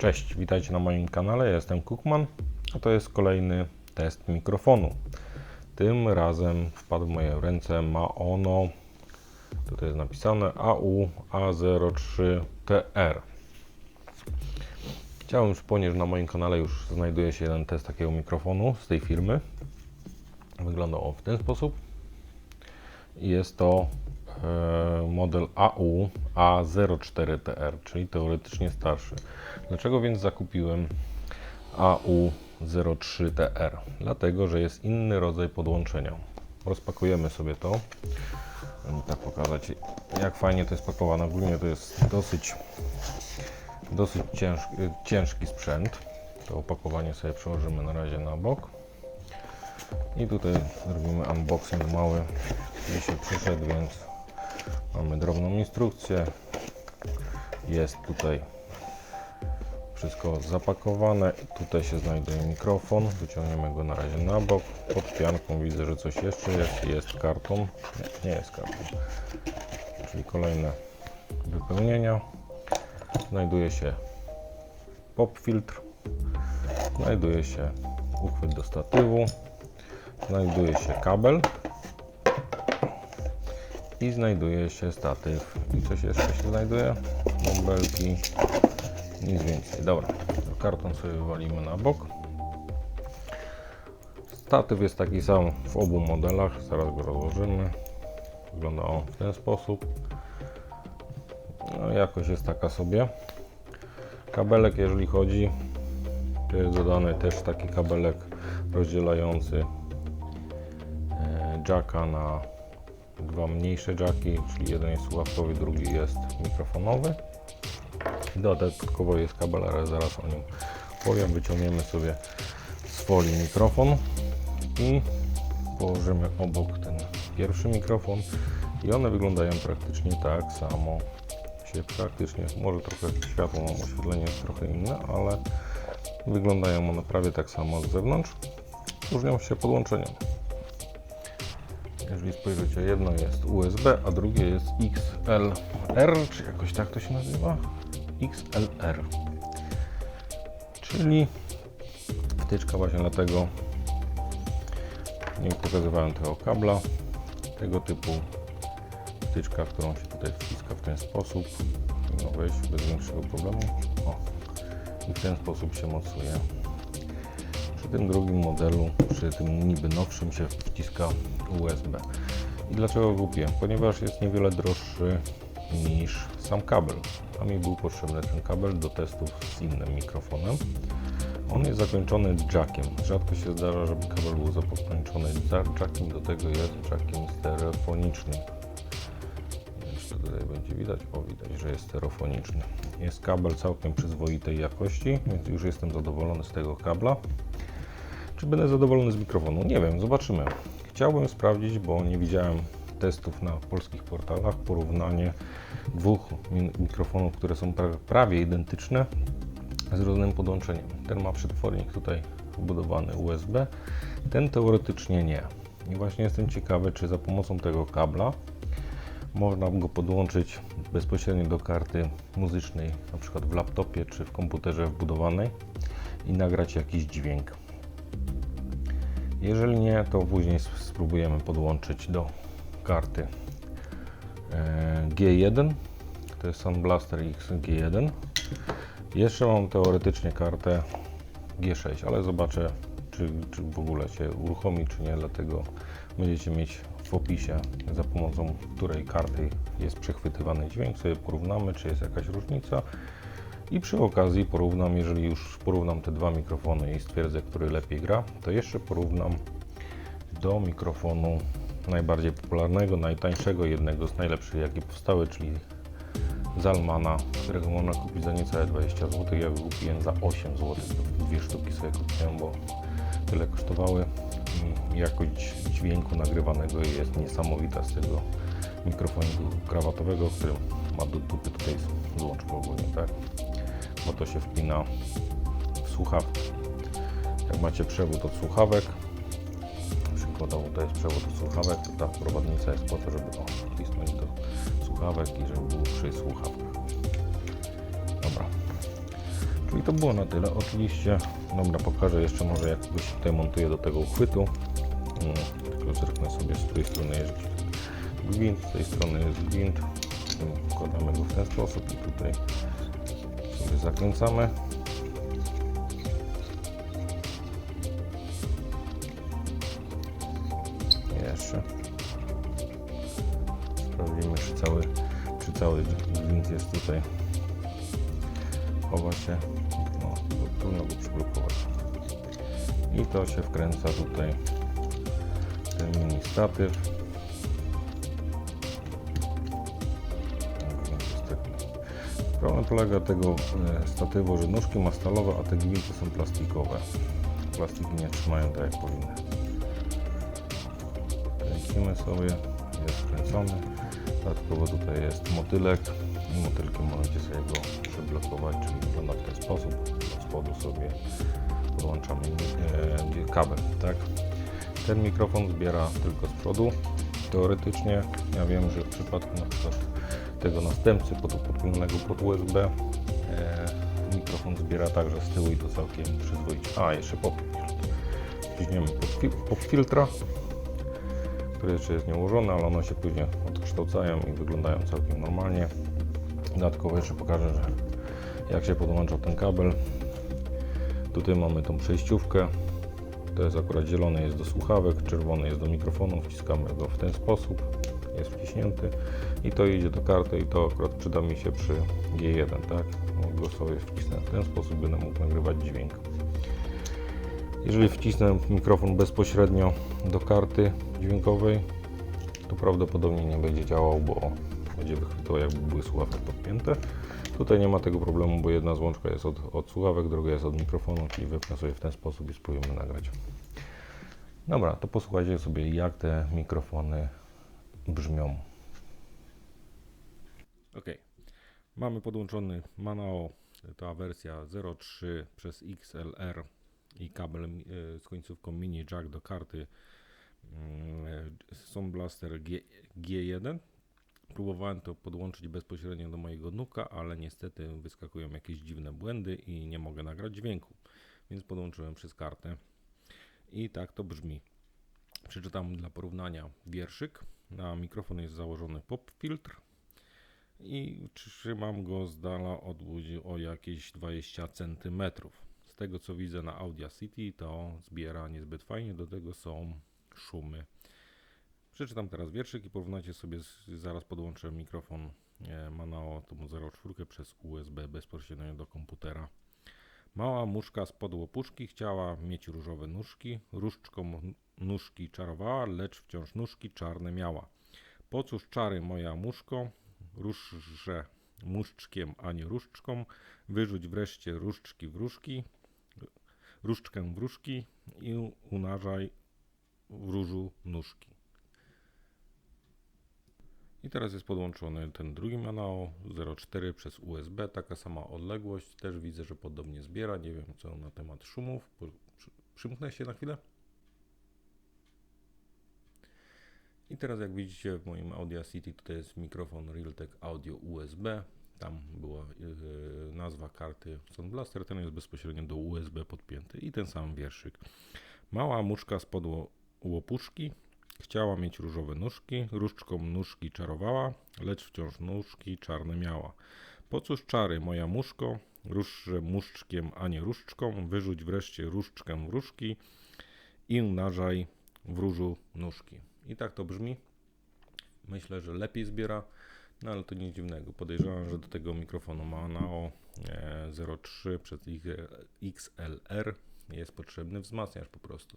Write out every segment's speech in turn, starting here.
Cześć, witajcie na moim kanale. Ja jestem Cookman, a to jest kolejny test mikrofonu. Tym razem wpadł w moje ręce Maono, tutaj jest napisane AU A03TR. Chciałem przypomnieć, że na moim kanale już znajduje się jeden test takiego mikrofonu z tej firmy. Wygląda on w ten sposób. Jest to model AU A04TR, czyli teoretycznie starszy. Dlaczego więc zakupiłem AU03TR? Dlatego, że jest inny rodzaj podłączenia. Rozpakujemy sobie to. Żeby tak pokazać, jak fajnie to jest pakowane. Ogólnie to jest dosyć, dosyć ciężki, ciężki sprzęt. To opakowanie sobie przełożymy na razie na bok. I tutaj zrobimy unboxing mały. Dzisiaj przyszedł, więc mamy drobną instrukcję. Jest tutaj wszystko zapakowane. Tutaj się znajduje mikrofon. Wyciągniemy go na razie na bok. Pod pianką widzę, że coś jeszcze jest. Jest karton. Nie, nie jest karton. Czyli kolejne wypełnienia. Znajduje się pop filtr. Znajduje się uchwyt do statywu. Znajduje się kabel. I znajduje się statyw. I coś jeszcze się znajduje? Bąbelki. Nic więcej. Dobra, karton sobie wywalimy na bok. Statyw jest taki sam w obu modelach. Zaraz go rozłożymy. Wygląda on w ten sposób. No, jakość jest taka sobie. Kabelek, jeżeli chodzi, to jest dodany też taki kabelek rozdzielający e, jacka na dwa mniejsze jacki, czyli jeden jest słuchawkowy, drugi jest mikrofonowy. Dodatkowo jest kabel, ale zaraz o nim powiem. Wyciągniemy sobie z folii mikrofon i położymy obok ten pierwszy mikrofon i one wyglądają praktycznie tak samo. Się praktycznie, może trochę światło mam oświetlenie jest trochę inne, ale wyglądają one prawie tak samo z zewnątrz. Różnią się podłączeniem. Jeżeli spojrzycie, jedno jest USB, a drugie jest XLR, czy jakoś tak to się nazywa? XLR. Czyli wtyczka właśnie na tego, nie pokazywałem tego kabla, tego typu wtyczka, którą się tutaj wciska w ten sposób. Powinno wejść bez większego problemu. O. I w ten sposób się mocuje. Przy tym drugim modelu, przy tym niby nowszym się wciska USB. I dlaczego go kupiłem? Ponieważ jest niewiele droższy niż sam kabel. A mi był potrzebny ten kabel do testów z innym mikrofonem. On jest zakończony jackiem. Rzadko się zdarza, żeby kabel był zakończony jackiem, do tego jest jackiem stereofonicznym. Nie wiem, czy tutaj będzie widać? O, widać, że jest stereofoniczny. Jest kabel całkiem przyzwoitej jakości, więc już jestem zadowolony z tego kabla. Czy będę zadowolony z mikrofonu? Nie wiem, zobaczymy. Chciałbym sprawdzić, bo nie widziałem testów na polskich portalach, porównanie dwóch mi- mikrofonów, które są pra- prawie identyczne z różnym podłączeniem. Ten ma przetwornik tutaj wbudowany USB, ten teoretycznie nie. I właśnie jestem ciekawy, czy za pomocą tego kabla można go podłączyć bezpośrednio do karty muzycznej, na przykład w laptopie czy w komputerze wbudowanej i nagrać jakiś dźwięk. Jeżeli nie, to później spróbujemy podłączyć do karty e, G1. To jest Sound Blaster X G1. Jeszcze mam teoretycznie kartę G6, ale zobaczę, czy, czy w ogóle się uruchomi, czy nie. Dlatego będziecie mieć w opisie, za pomocą której karty jest przechwytywany dźwięk. Sobie porównamy, czy jest jakaś różnica. I przy okazji porównam, jeżeli już porównam te dwa mikrofony i stwierdzę, który lepiej gra, to jeszcze porównam do mikrofonu najbardziej popularnego, najtańszego, jednego z najlepszych, jakie powstały, czyli Zalmana, którego można kupić za niecałe 20 zł. Ja go kupiłem za 8 zł. Dwie sztuki sobie kupiłem, bo tyle kosztowały. I jakość dźwięku nagrywanego jest niesamowita z tego mikrofoniku krawatowego, który ma do dupy tutaj złączkę ogólnie, tak? To się wpina w słuchawki. Jak macie przewód od słuchawek, przykładowo to jest przewód od słuchawek, to ta prowadnica jest po to, żeby o, wcisnąć do słuchawek i żeby był przy słuchawkach. Dobra. Czyli to było na tyle. Oczywiście, dobra, pokażę jeszcze może jak się tutaj montuje do tego uchwytu. Mm, Tylko zerknę sobie z której strony jest gwint, z tej strony jest gwint. Wkładamy go w ten sposób i tutaj zakręcamy. Jeszcze. Sprawdzimy, czy cały, czy cały gwint jest tutaj. Chowa się. No, trudno go przyblokować. I to się wkręca tutaj ten mini statyw. Problem polega tego e, statywu, że nóżki ma stalowe, a te gwinty są plastikowe. Plastiki nie trzymają tak jak powinny. Kręcimy sobie, jest skręcony. Dodatkowo tutaj jest motylek. I motylkiem możecie sobie go przyblokować, czyli wygląda w ten sposób. Od spodu sobie podłączamy e, kabel, tak? Ten mikrofon zbiera tylko z przodu. Teoretycznie ja wiem, że w przypadku na przykład tego następcy pod, podpinanego pod USB e, mikrofon zbiera także z tyłu i to całkiem przyzwoicie. A, jeszcze pop. Wciśniemy pop, fi- pop filtra, który jeszcze jest nieułożony, ale one się później odkształcają i wyglądają całkiem normalnie. Dodatkowo jeszcze pokażę, że jak się podłącza ten kabel. Tutaj mamy tą przejściówkę. To jest akurat zielony jest do słuchawek, czerwony jest do mikrofonu. Wciskamy go w ten sposób. Jest wciśnięty i to idzie do karty i to akurat przyda mi się przy G1, tak? Go sobie wcisnę w ten sposób, będę mógł nagrywać dźwięk. Jeżeli wcisnę mikrofon bezpośrednio do karty dźwiękowej, to prawdopodobnie nie będzie działał, bo będzie wychwytywał jakby były słuchawki podpięte. Tutaj nie ma tego problemu, bo jedna złączka jest od, od słuchawek, druga jest od mikrofonu, czyli wypnę sobie w ten sposób i spróbujemy nagrać. Dobra, to posłuchajcie sobie jak te mikrofony brzmią. Ok, mamy podłączony Manao, ta wersja 03 przez XLR i kabel e, z końcówką mini jack do karty mm, Sound Blaster G, G1. Próbowałem to podłączyć bezpośrednio do mojego nuka, ale niestety wyskakują jakieś dziwne błędy i nie mogę nagrać dźwięku, więc podłączyłem przez kartę. I tak to brzmi. Przeczytam dla porównania wierszyk. Na mikrofon jest założony pop filtr i trzymam go z dala od o jakieś 20 cm. Z tego co widzę na Audacity to zbiera niezbyt fajnie, do tego są szumy. Przeczytam teraz wierszyk i porównacie sobie, zaraz podłączę mikrofon e, Manao tą 04 przez USB bezpośrednio do komputera. Mała muszka z podłopuszki chciała mieć różowe nóżki, różdżką nóżki czarowała, lecz wciąż nóżki czarne miała. Po cóż czary moja muszko, różże muszczkiem, a nie różdżką, wyrzuć wreszcie różdżki w różki, różdżkę w różki i unarzaj w różu nóżki. I teraz jest podłączony ten drugi Manao 04 przez USB, taka sama odległość. Też widzę, że podobnie zbiera. Nie wiem co na temat szumów. Przymknę się na chwilę. I teraz jak widzicie w moim Audacity tutaj jest mikrofon Realtek Audio USB. Tam była yy, nazwa karty Sound Blaster, ten jest bezpośrednio do USB podpięty i ten sam wierszyk. Mała muszka spod ło- łopuszki Chciała mieć różowe nóżki, różdżką nóżki czarowała, lecz wciąż nóżki czarne miała. Po cóż czary, moja muszko, różże muszczkiem, a nie różdżką, wyrzuć wreszcie różdżkę różki i narzaj w różu nóżki. I tak to brzmi. Myślę, że lepiej zbiera, no ale to nic dziwnego. Podejrzewam, że do tego mikrofonu Manao e, 03 przez XLR jest potrzebny wzmacniacz po prostu.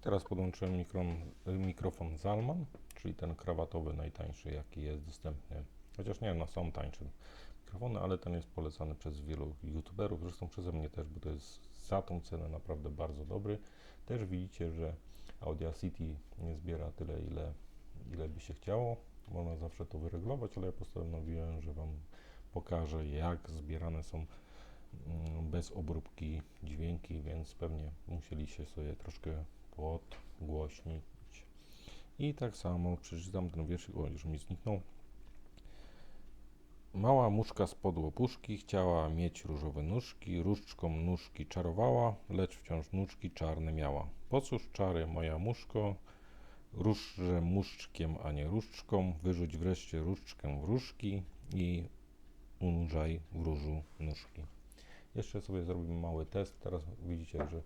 Teraz podłączyłem mikron, mikrofon Zalman, czyli ten krawatowy, najtańszy, jaki jest dostępny. Chociaż nie, no są tańsze mikrofony, ale ten jest polecany przez wielu youtuberów, zresztą przeze mnie też, bo to jest za tą cenę naprawdę bardzo dobry. Też widzicie, że Audacity nie zbiera tyle, ile, ile by się chciało. Można zawsze to wyreglować, ale ja postanowiłem, że Wam pokażę, jak zbierane są mm, bez obróbki dźwięki, więc pewnie musieliście sobie troszkę podgłośnić. I tak samo przeczytam ten wierszyk, o już mi zniknął. Mała muszka spod łopuszki chciała mieć różowe nóżki, różdżką nóżki czarowała, lecz wciąż nóżki czarne miała. Po cóż czary, moja muszko, różdże muszczkiem, a nie różdżką, wyrzuć wreszcie różdżkę w różki i unurzaj w różu nóżki. Jeszcze sobie zrobimy mały test. Teraz widzicie, że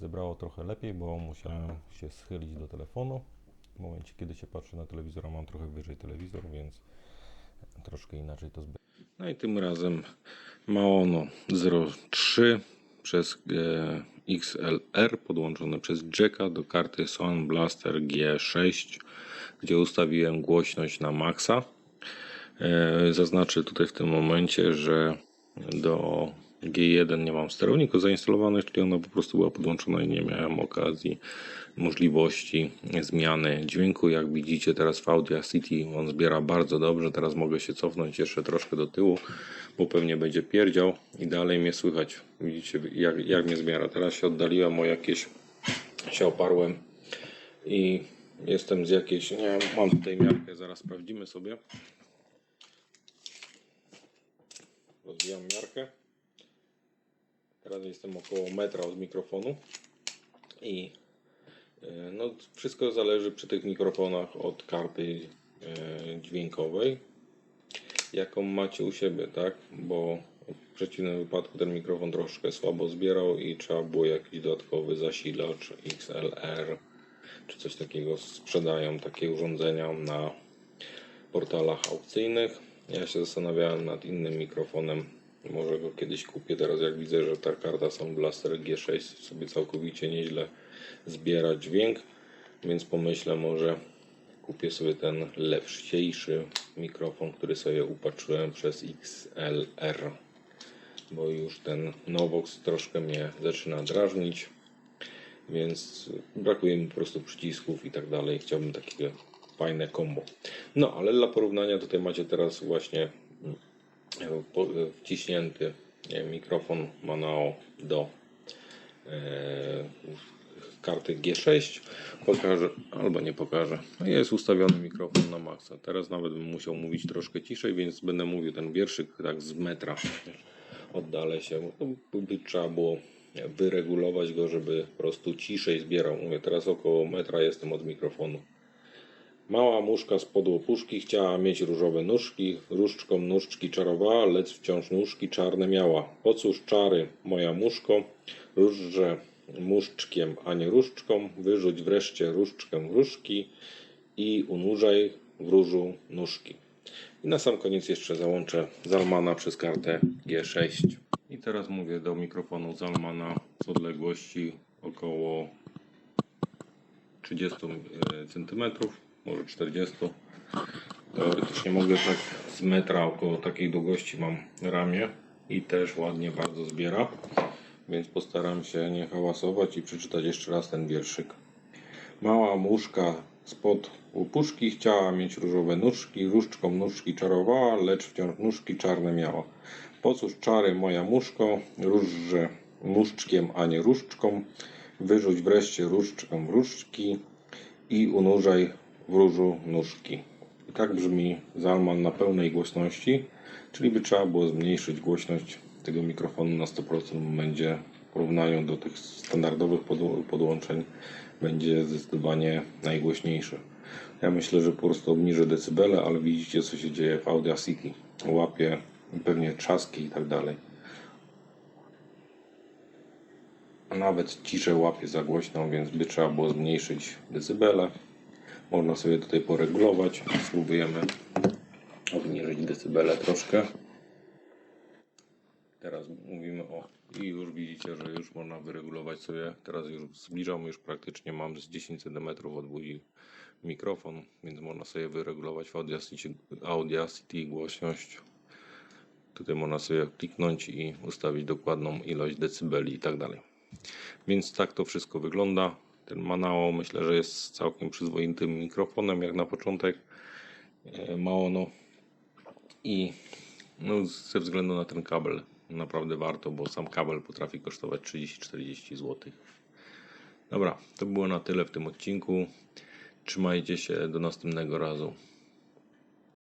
zebrało trochę lepiej, bo musiałem się schylić do telefonu. W momencie, kiedy się patrzy na telewizor, mam trochę wyżej telewizor, więc troszkę inaczej to zbiera. No i tym razem Maono 03 przez e, XLR podłączone przez jacka do karty Sound Blaster G6, gdzie ustawiłem głośność na maksa. E, Zaznaczę tutaj w tym momencie, że do G1 nie mam sterowników zainstalowanych, czyli ona po prostu była podłączona i nie miałem okazji, możliwości zmiany dźwięku. Jak widzicie teraz w Audacity on zbiera bardzo dobrze. Teraz mogę się cofnąć jeszcze troszkę do tyłu, bo pewnie będzie pierdział i dalej mnie słychać. Widzicie jak, jak mnie zbiera. Teraz się oddaliłem o jakieś, się oparłem i jestem z jakiejś, nie mam tutaj miarkę, zaraz sprawdzimy sobie. Rozwijam miarkę. Teraz jestem około metra od mikrofonu i e, no, wszystko zależy przy tych mikrofonach od karty e, dźwiękowej, jaką macie u siebie, tak? Bo w przeciwnym wypadku ten mikrofon troszkę słabo zbierał i trzeba było jakiś dodatkowy zasilacz XLR czy coś takiego. Sprzedają takie urządzenia na portalach aukcyjnych. Ja się zastanawiałem nad innym mikrofonem. Może go kiedyś kupię. Teraz jak widzę, że ta karta Sound Blaster G6 sobie całkowicie nieźle zbiera dźwięk, więc pomyślę może kupię sobie ten lepszejszy mikrofon, który sobie upatrzyłem przez XLR. Bo już ten Novox troszkę mnie zaczyna drażnić, więc brakuje mi po prostu przycisków i tak dalej. Chciałbym takie fajne combo. No, ale dla porównania tutaj macie teraz właśnie wciśnięty mikrofon Manao do e, karty G6. Pokażę, albo nie pokażę. Jest ustawiony mikrofon na maksa. Teraz nawet bym musiał mówić troszkę ciszej, więc będę mówił ten wierszyk tak z metra. Oddalę się. No, by trzeba było wyregulować go, żeby po prostu ciszej zbierał. Mówię, teraz około metra jestem od mikrofonu. Mała muszka z podłopuszki chciała mieć różowe nóżki, różdżką nóżczki czarowała, lecz wciąż nóżki czarne miała. Po cóż czary, moja muszko, różdże muszczkiem, a nie różdżką, wyrzuć wreszcie różdżkę różki i unurzaj w różu nóżki. I na sam koniec jeszcze załączę Zalmana przez kartę G6. I teraz mówię do mikrofonu Zalmana z odległości około 30 cm, może 40. Teoretycznie mogę tak z metra około takiej długości mam ramię i też ładnie bardzo zbiera. Więc postaram się nie hałasować i przeczytać jeszcze raz ten wierszyk. Mała muszka spod łupuszki chciała mieć różowe nóżki, różdżką nóżki czarowała, lecz wciąż nóżki czarne miała. Po cóż czary moja muszko, różdże muszczkiem, a nie różdżką, wyrzuć wreszcie różdżkę w różdżki i unurzaj w różu nóżki. I tak brzmi Zalman na pełnej głośności, czyli by trzeba było zmniejszyć głośność tego mikrofonu na 100% będzie w porównaniu do tych standardowych podł- podłączeń będzie zdecydowanie najgłośniejszy. Ja myślę, że po prostu obniżę decybele, ale widzicie co się dzieje w Audacity. Łapie pewnie trzaski i tak dalej. Nawet ciszę łapie za głośno, więc by trzeba było zmniejszyć decybele. Można sobie tutaj poregulować. Spróbujemy obniżyć decybele troszkę. Teraz mówimy o i już widzicie, że już można wyregulować sobie. Teraz już zbliżam, już praktycznie mam z 10 cm od buzi mikrofon, więc można sobie wyregulować w Audacity, Audacity głośność. Tutaj można sobie kliknąć i ustawić dokładną ilość decybeli i tak dalej. Więc tak to wszystko wygląda. Ten Manao myślę, że jest całkiem przyzwoitym mikrofonem jak na początek. E, Mało no i no, ze względu na ten kabel naprawdę warto, bo sam kabel potrafi kosztować 30-40 zł. Dobra, to było na tyle w tym odcinku. Trzymajcie się do następnego razu.